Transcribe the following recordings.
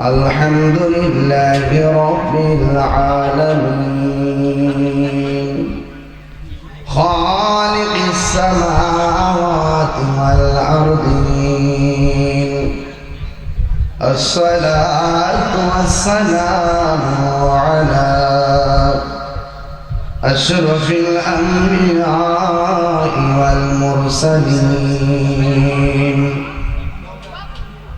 الحمد لله رب العالمين. خالق السماوات والأرضين. الصلاة والسلام على أشرف الأنبياء والمرسلين.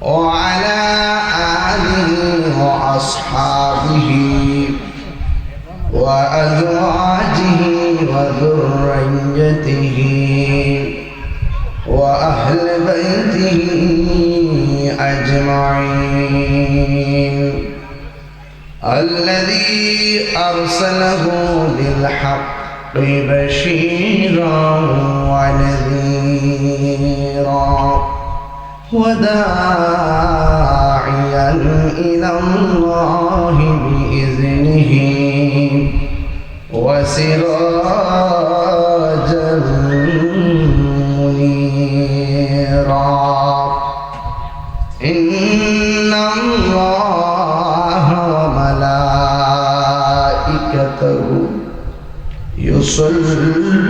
وعلى وأصحابه وأزواجه وذريته وأهل بيته أجمعين. الذي أرسله بالحق بشيرا ونذيرا وداعيا إلى الله بإذنه وسراجا منيرا. إن الله وملائكته يصلون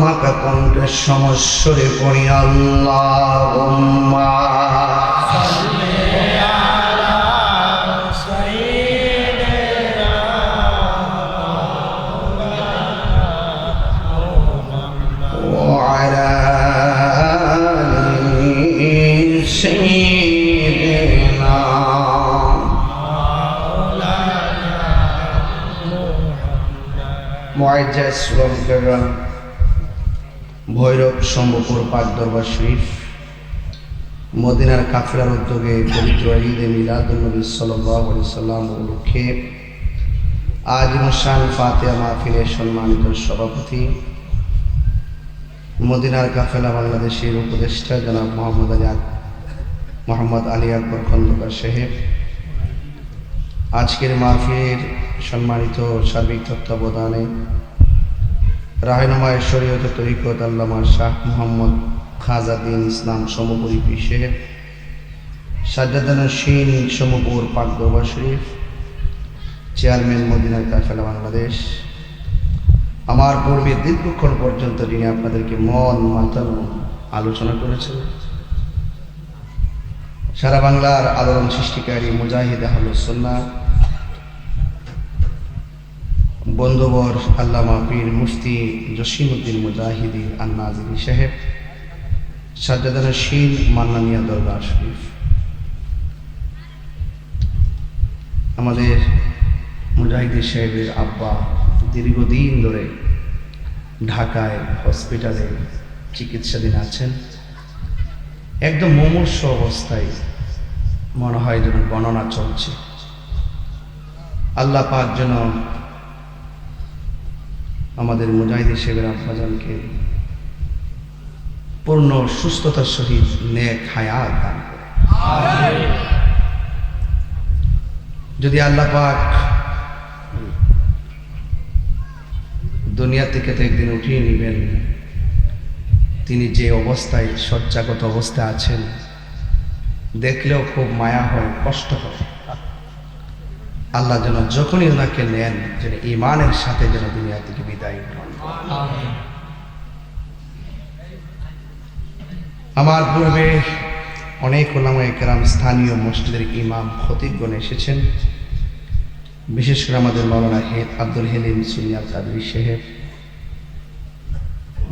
মাকা কণ্ঠের সমস্যরে পড়ি আল্লাহ وعلى آل ভৈরব সম্ভপুর পাক দরবার শরীফ, মদিনার কাফেলার উদ্যোগে পবিত্র ঈদে মিলাদুন্নবী সাল্লাল্লাহু আলাইহি সাল্লাম উপলক্ষে আজ মুসান ফাতেহা মাহফিলের সম্মানিত সভাপতি, মদিনার কাফেলা বাংলাদেশের উপদেষ্টা জনাব মোহাম্মদ আলী মোহাম্মদ আলী আকবর খন্দকার সাহেব। আজকের মাহফিলের সম্মানিত সার্বিক তত্ত্বাবধানে রাহেনুমায় শরীয়ত তরিকত আল্লামা শাহ মোহাম্মদ খাজাদ্দিন ইসলাম সমপুরী পীর সাহেব সাজ্জাদান শিন সমপুর পাক দরবার শরীফ, চেয়ারম্যান মদিনার কাফেলা বাংলাদেশ। আমার পূর্বে দীর্ঘক্ষণ পর্যন্ত যিনি আপনাদেরকে মন মাতানো আলোচনা করেছেন। সারা বাংলার আলোড়ন সৃষ্টিকারী মুজাহিদ আহলুসন্না বন্ধুবর আল্লামা পীর মুফতি জসিমুদ্দিন মুজাহিদি আন্নাজিরি সাহেব, সাজ্জাদান শীল মান্নানিয়া দরবার শরীফ। আমাদের মুজাহিদি সাহেবের আব্বা দীর্ঘদিন ধরে ঢাকায় হসপিটালে চিকিৎসাধীন আছেন। একদম মুমূর্ষ অবস্থায় মনে হয় যেন গণনা চলছে। আল্লাহ পাক যেন আমাদের মুজাহিদ হিসেবের আব্বাজানকে পূর্ণ সুস্থতার সহিত নেক হায়াত দান করে যদি আল্লাহ পাক দুনিয়া থেকে তো একদিন উঠিয়ে নেবেন, তিনি যে অবস্থায়, শয্যাগত অবস্থায় আছেন, দেখলেও খুব মায়া হয়, কষ্ট হয়। আল্লাহ যেন যখনই ওনাকে নেন, যেন ইমানের সাথে যেন দুনিয়া থেকে বিদায় আমার পূর্বে অনেক ওলামা একরাম স্থানীয় মসজিদের ইমাম খতিবগণ এসেছেন, বিশেষ করে আমাদের মৌলানা হেদ আব্দুল হেলিম সুনিয়াল কাদরি সাহেব,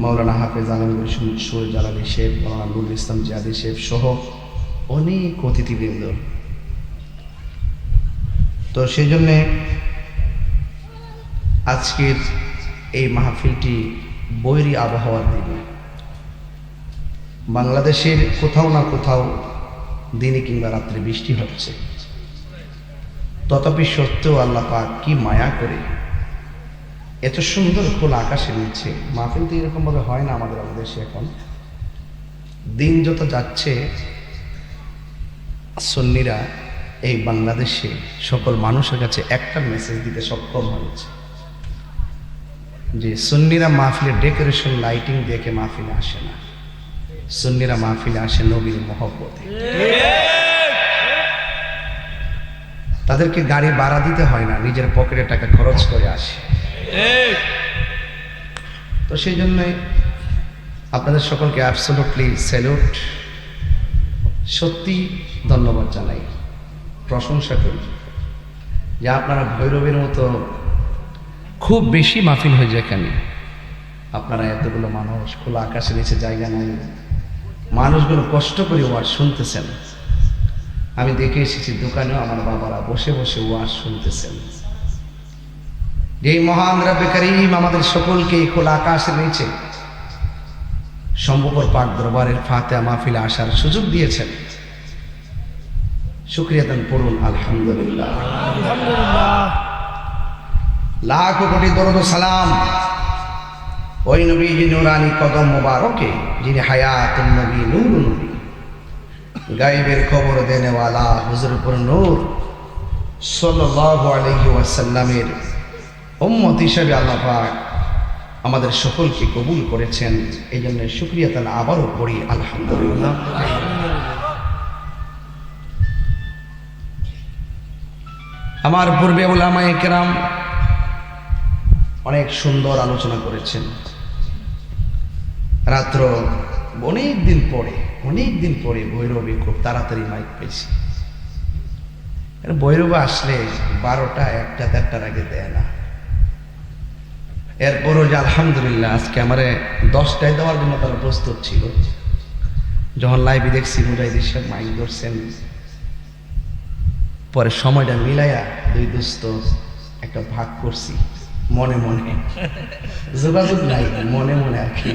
মাওলানা হাফেজ আলমগুল সুর জালালি শেখ মাওলানা নুরুল ইসলাম জিয়াদি শেখ সহ অনেক অতিথিবৃন্দ তো সেই জন্যে আজকের এই মাহফিলটি বৈরী আবহাওয়ার দিনে। বাংলাদেশের কোথাও না কোথাও দিনে কিংবা রাত্রে বৃষ্টি হচ্ছে। তথাপি সত্ত্বেও আল্লাহ পাক কি মায়া করে এত সুন্দর খোলা আকাশে নিচ্ছে মাহফিল তো এরকমভাবে হয় না আমাদের দেশে এখন। দিন যত যাচ্ছে, সন্নিরা এই বাংলাদেশে সকল মানুষের কাছে একটা মেসেজ দিতে সক্ষম হয়েছে। যে সুন্নিরা মাহফিলের ডেকোরেশন লাইটিং দেখে মাহফিলে আসে না। সুন্নিরা মাহফিলে আসে নবীর মহব্বতে। তাদেরকে গাড়ি ভাড়া দিতে হয় না, নিজের পকেটে টাকা খরচ করে আসে। তো সেই জন্যই আপনাদের সকলকে অ্যাবসোলুটলি স্যালুট সত্যি ধন্যবাদ জানাই। প্রশংসা করি। যে আপনারা ভৈরবের মতো খুব বেশি মাহফিল হয়ে যায় এখানে আপনারা এতগুলো মানুষ খোলা আকাশের নিচে জায়গা নাই। মানুষগুলো কষ্ট করে ওয়াজ শুনতেছেন। আমি দেখে এসেছি দোকানেও আমার বাবারা বসে বসে ওয়াজ শুনতেছেন। এই মহান রব্বে করিম আমাদের সকলকে এই খোলা আকাশের নিচে সম্ভবর পাক দরবারের ফাতে মাহফিলে আসার সুযোগ দিয়েছেন। শুক্রিয়া দান পড়ুন আলহামদুলিল্লাহ। লাখ কোটি দরদ সালাম ওই নবী নুরানি কদম মোবারকে যিনি হায়াতুন নবী নূর নবী। গায়েবের খবর দেনেওয়ালা হুজুরপুর নূর সাল্লাল্লাহু আলাইহি ওয়াসাল্লামের উম্মত হিসেবে আল্লাহ পাক আমাদের সকলকে কবুল করেছেন। এই জন্য শুক্রিয়া তাহলে আবারও পড়ি আলহামদুলিল্লাহ। আমার পূর্বে ওলামায়ে কেরাম অনেক সুন্দর আলোচনা করেছেন। রাত্র অনেক দিন পরে, অনেক দিন পরে ভৈরবী খুব তাড়াতাড়ি মাইক পেয়েছি। ভৈরবে আসলে বারোটা, একটা, দেড়টার আগে দেয় না। এরপরও যে আলহামদুলিল্লাহ আজকে আমার দশটায় দেওয়ার জন্য তারা প্রস্তুত ছিল। যখন লাইভে দেখছি মুজাহিদ সাহেব মাইক ধরছেন। পরে সময়টা মিলাইয়া দুই দোস্ত একটা ভাগ করছি মনে মনে। যোগাযোগ নাই মনে মনে আর কি।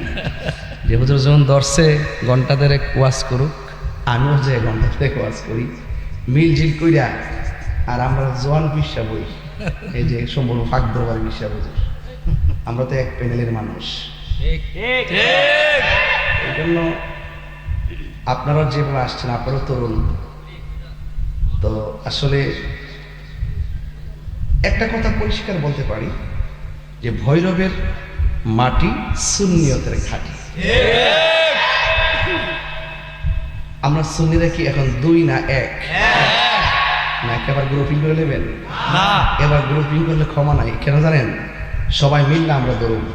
যে হুজুর যখন দর্শে ঘণ্টা দেড়েক ওয়াজ করুক আমিও যে ঘণ্টা দেড়েক ওয়াজ করি মিলঝিল কইরা আর আমরা জোয়ান পিসা বই এই যে সম্ভব ফাঁক দরবার পিসা হুজুর আমরা তো এক প্যানেলের মানুষ। এই জন্য আপনারা যেভাবে আসছেন আপনারও তরুণ। তো আসলে একটা কথা পরিষ্কার বলতে পারি যে ভৈরবের মাটি সুন্নিয়তের ঘাটি আমরা সুন্নিরা কি এখন দুই না এক? না একেবারে গ্রুপিং করে নেবেন? না। এবার গ্রুপিং করলে ক্ষমা নাই কেন জানেন? সবাই মিললে আমরা দৌড়ব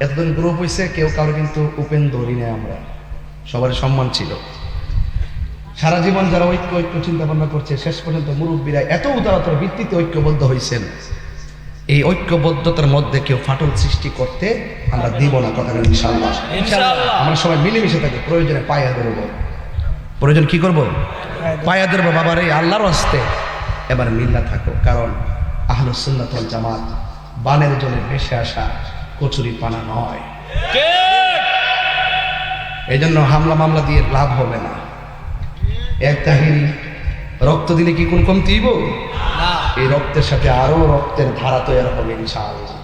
এতদিন গ্রুপ হয়েছে কেউ কারও কিন্তু উপেন দৌড়ি নেই আমরা। সবার সম্মান ছিল। সারা জীবন যারা ঐক্য ঐক্য চিন্তা ভাবনা করছে শেষ পর্যন্ত মুরব্বীরা এত উদারতার ভিত্তিতে ঐক্যবদ্ধ হয়েছেন এই ঐক্যবদ্ধতার মধ্যে কেউ ফাটল সৃষ্টি করতে আমরা দিব না কথা ইনশাল্লাহ আমরা সবাই মিলেমিশে থাকি প্রয়োজনে পায়া ধরব। প্রয়োজন কি করব? পায়া ধরবো বাবার এই আল্লাহর হস্তে। এবার মিল্লা থাকো কারণ আহলুসুন্নাতল জামাত বানের জলে ভেসে আসা কচুরি পানা নয়। এই জন্য হামলা মামলা দিয়ে লাভ হবে না। এক তাহিরি রক্ত দিলে কি কোন কমতিব? এই রক্তের সাথে আরও রক্তের ধারা তৈরি হবে ইনশাআল্লাহ।